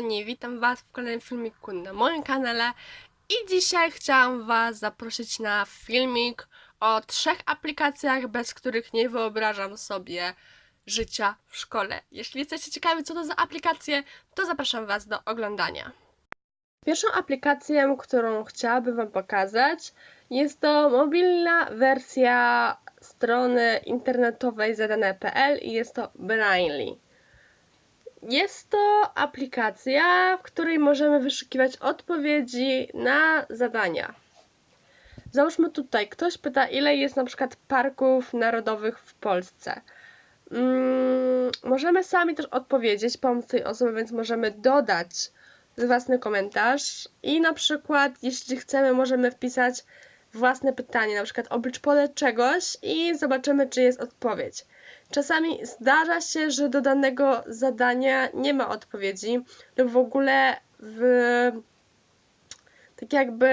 kochani, witam Was w kolejnym filmiku na moim kanale i dzisiaj chciałam Was zaprosić na filmik o trzech aplikacjach, bez których nie wyobrażam sobie życia w szkole. Jeśli jesteście ciekawi, co to za aplikacje, to zapraszam Was do oglądania. Pierwszą aplikacją, którą chciałabym Wam pokazać, jest to mobilna wersja strony internetowej zadane.pl i jest to Brainly. Jest to aplikacja, w której możemy wyszukiwać odpowiedzi na zadania. Załóżmy tutaj, ktoś pyta, ile jest na przykład parków narodowych w Polsce. Mm, możemy sami też odpowiedzieć, pomóc tej osoby, więc możemy dodać własny komentarz i na przykład, jeśli chcemy, możemy wpisać własne pytanie, na przykład oblicz pole czegoś i zobaczymy, czy jest odpowiedź. Czasami zdarza się, że do danego zadania nie ma odpowiedzi lub w ogóle w tak jakby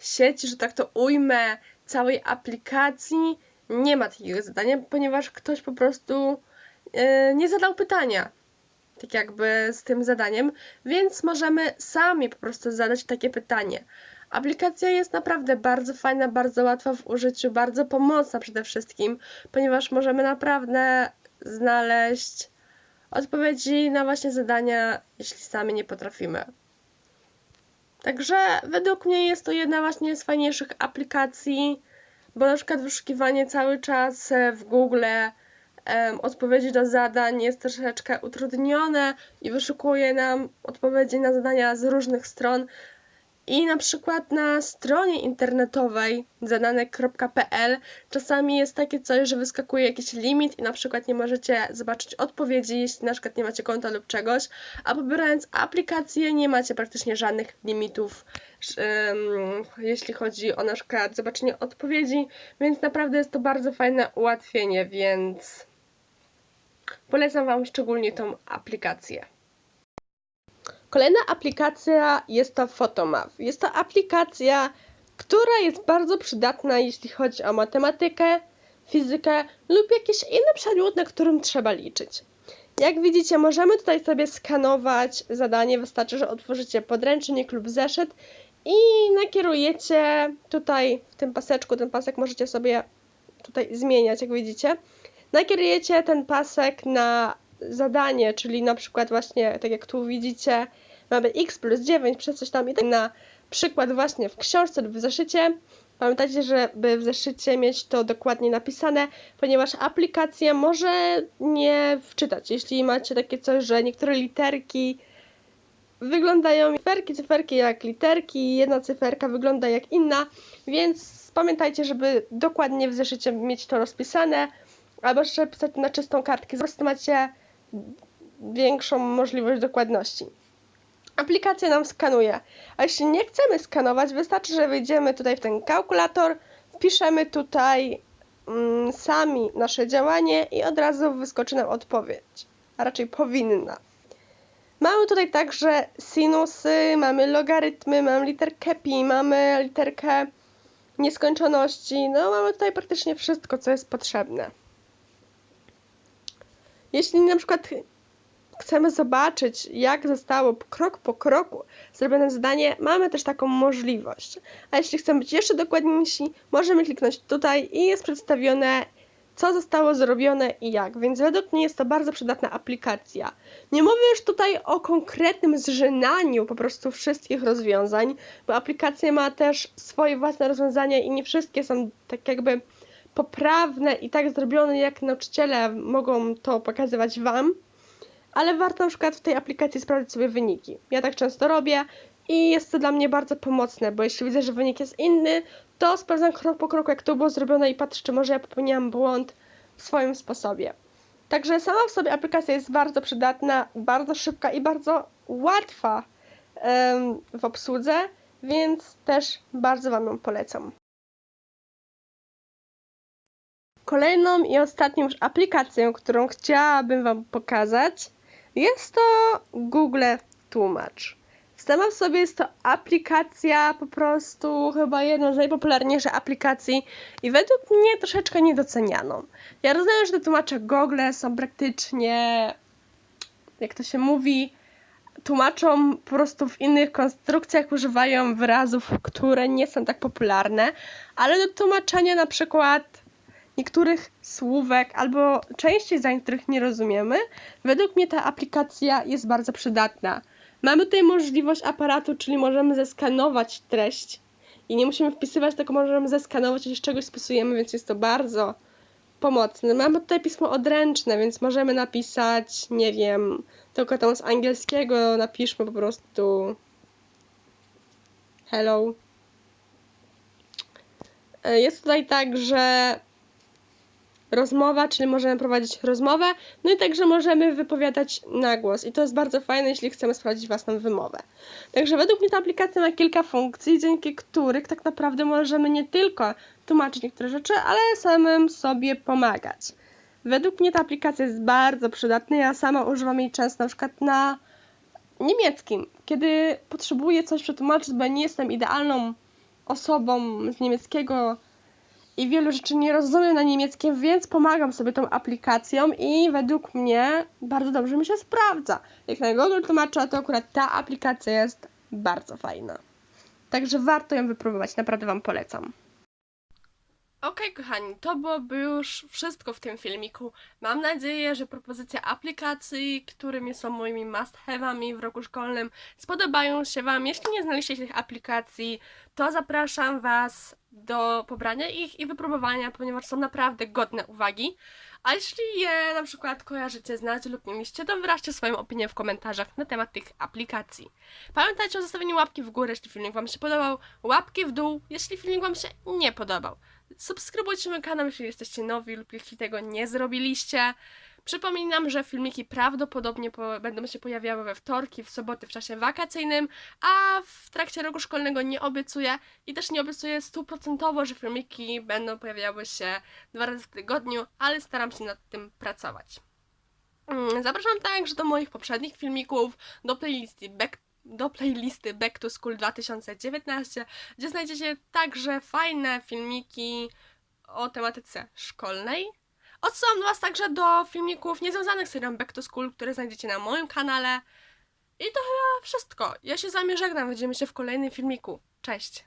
sieci, że tak to ujmę, całej aplikacji nie ma takiego zadania, ponieważ ktoś po prostu yy, nie zadał pytania tak jakby z tym zadaniem, więc możemy sami po prostu zadać takie pytanie. Aplikacja jest naprawdę bardzo fajna, bardzo łatwa w użyciu, bardzo pomocna przede wszystkim, ponieważ możemy naprawdę znaleźć odpowiedzi na właśnie zadania, jeśli sami nie potrafimy. Także według mnie jest to jedna właśnie z fajniejszych aplikacji, bo na przykład wyszukiwanie cały czas w Google um, odpowiedzi do zadań jest troszeczkę utrudnione i wyszukuje nam odpowiedzi na zadania z różnych stron, i na przykład na stronie internetowej zadane.pl czasami jest takie coś, że wyskakuje jakiś limit i na przykład nie możecie zobaczyć odpowiedzi, jeśli na przykład nie macie konta lub czegoś, a pobierając aplikację nie macie praktycznie żadnych limitów, um, jeśli chodzi o na przykład zobaczenie odpowiedzi, więc naprawdę jest to bardzo fajne ułatwienie, więc polecam Wam szczególnie tą aplikację. Kolejna aplikacja jest to Photomath. Jest to aplikacja, która jest bardzo przydatna, jeśli chodzi o matematykę, fizykę lub jakiś inny przedmiot, na którym trzeba liczyć. Jak widzicie, możemy tutaj sobie skanować zadanie. Wystarczy, że otworzycie podręcznik lub zeszyt i nakierujecie tutaj w tym paseczku. Ten pasek możecie sobie tutaj zmieniać, jak widzicie. Nakierujecie ten pasek na zadanie, czyli na przykład właśnie, tak jak tu widzicie, mamy x plus 9 przez coś tam i tak na przykład właśnie w książce lub w zeszycie. Pamiętajcie, żeby w zeszycie mieć to dokładnie napisane, ponieważ aplikacja może nie wczytać. Jeśli macie takie coś, że niektóre literki wyglądają cyferki, cyferki jak literki, jedna cyferka wygląda jak inna, więc pamiętajcie, żeby dokładnie w zeszycie mieć to rozpisane, albo żeby pisać na czystą kartkę. Po prostu macie większą możliwość dokładności. Aplikacja nam skanuje. A jeśli nie chcemy skanować, wystarczy, że wejdziemy tutaj w ten kalkulator, wpiszemy tutaj mm, sami nasze działanie i od razu wyskoczy nam odpowiedź. A raczej powinna. Mamy tutaj także sinusy, mamy logarytmy, mamy literkę pi, mamy literkę nieskończoności. No, mamy tutaj praktycznie wszystko, co jest potrzebne. Jeśli na przykład chcemy zobaczyć, jak zostało krok po kroku zrobione zadanie, mamy też taką możliwość. A jeśli chcemy być jeszcze dokładniejsi, możemy kliknąć tutaj i jest przedstawione, co zostało zrobione i jak. Więc według mnie jest to bardzo przydatna aplikacja. Nie mówię już tutaj o konkretnym zżynaniu po prostu wszystkich rozwiązań, bo aplikacja ma też swoje własne rozwiązania i nie wszystkie są tak jakby poprawne i tak zrobione, jak nauczyciele mogą to pokazywać Wam, ale warto na przykład w tej aplikacji sprawdzić sobie wyniki. Ja tak często robię i jest to dla mnie bardzo pomocne, bo jeśli widzę, że wynik jest inny, to sprawdzam krok po kroku, jak to było zrobione i patrzę, czy może ja popełniłam błąd w swoim sposobie. Także sama w sobie aplikacja jest bardzo przydatna, bardzo szybka i bardzo łatwa w obsłudze, więc też bardzo Wam ją polecam. Kolejną i ostatnią już aplikacją, którą chciałabym Wam pokazać, jest to Google Tłumacz. Sama w sobie jest to aplikacja po prostu chyba jedna z najpopularniejszych aplikacji i według mnie troszeczkę niedocenianą. Ja rozumiem, że te tłumacze Google są praktycznie, jak to się mówi, tłumaczą po prostu w innych konstrukcjach, używają wyrazów, które nie są tak popularne, ale do tłumaczenia na przykład niektórych słówek albo części zdań, których nie rozumiemy, według mnie ta aplikacja jest bardzo przydatna. Mamy tutaj możliwość aparatu, czyli możemy zeskanować treść i nie musimy wpisywać, tylko możemy zeskanować, jeśli czegoś spisujemy, więc jest to bardzo pomocne. Mamy tutaj pismo odręczne, więc możemy napisać, nie wiem, tylko tam z angielskiego napiszmy po prostu hello. E, Jest tutaj także rozmowa, czyli możemy prowadzić rozmowę, no i także możemy wypowiadać na głos i to jest bardzo fajne, jeśli chcemy sprawdzić własną wymowę. Także według mnie ta aplikacja ma kilka funkcji, dzięki których tak naprawdę możemy nie tylko tłumaczyć niektóre rzeczy, ale samym sobie pomagać. Według mnie ta aplikacja jest bardzo przydatna, ja sama używam jej często na przykład na niemieckim, kiedy potrzebuję coś przetłumaczyć, bo nie jestem idealną osobą z niemieckiego i wielu rzeczy nie rozumiem na niemieckim, więc pomagam sobie tą aplikacją i według mnie bardzo dobrze mi się sprawdza. Jak na Google tłumacza, to akurat ta aplikacja jest bardzo fajna. Także warto ją wypróbować, naprawdę Wam polecam. Okej, kochani, to byłoby już wszystko w tym filmiku. Mam nadzieję, że propozycje aplikacji, którymi są moimi must-have'ami w roku szkolnym, spodobają się Wam. Jeśli nie znaliście tych aplikacji, to zapraszam Was do pobrania ich i wypróbowania, ponieważ są naprawdę godne uwagi. A jeśli je na przykład kojarzycie, znacie lub nie mieliście, to wyraźcie swoją opinię w komentarzach na temat tych aplikacji. Pamiętajcie o zostawieniu łapki w górę, jeśli filmik Wam się podobał, łapki w dół, jeśli filmik Wam się nie podobał. Subskrybujcie mój kanał, jeśli jesteście nowi lub jeśli tego nie zrobiliście. Przypominam, że filmiki prawdopodobnie po, będą się pojawiały we wtorki, w soboty w czasie wakacyjnym, a w trakcie roku szkolnego nie obiecuję i też nie obiecuję stuprocentowo, że filmiki będą pojawiały się dwa razy w tygodniu, ale staram się nad tym pracować. Mm, Zapraszam także do moich poprzednich filmików, do playlisty Back do playlisty Back to School 2019, gdzie znajdziecie także fajne filmiki o tematyce szkolnej. Odsyłam Was także do filmików niezwiązanych z serią Back to School, które znajdziecie na moim kanale. I to chyba wszystko. Ja się z Wami żegnam. Widzimy się w kolejnym filmiku. Cześć!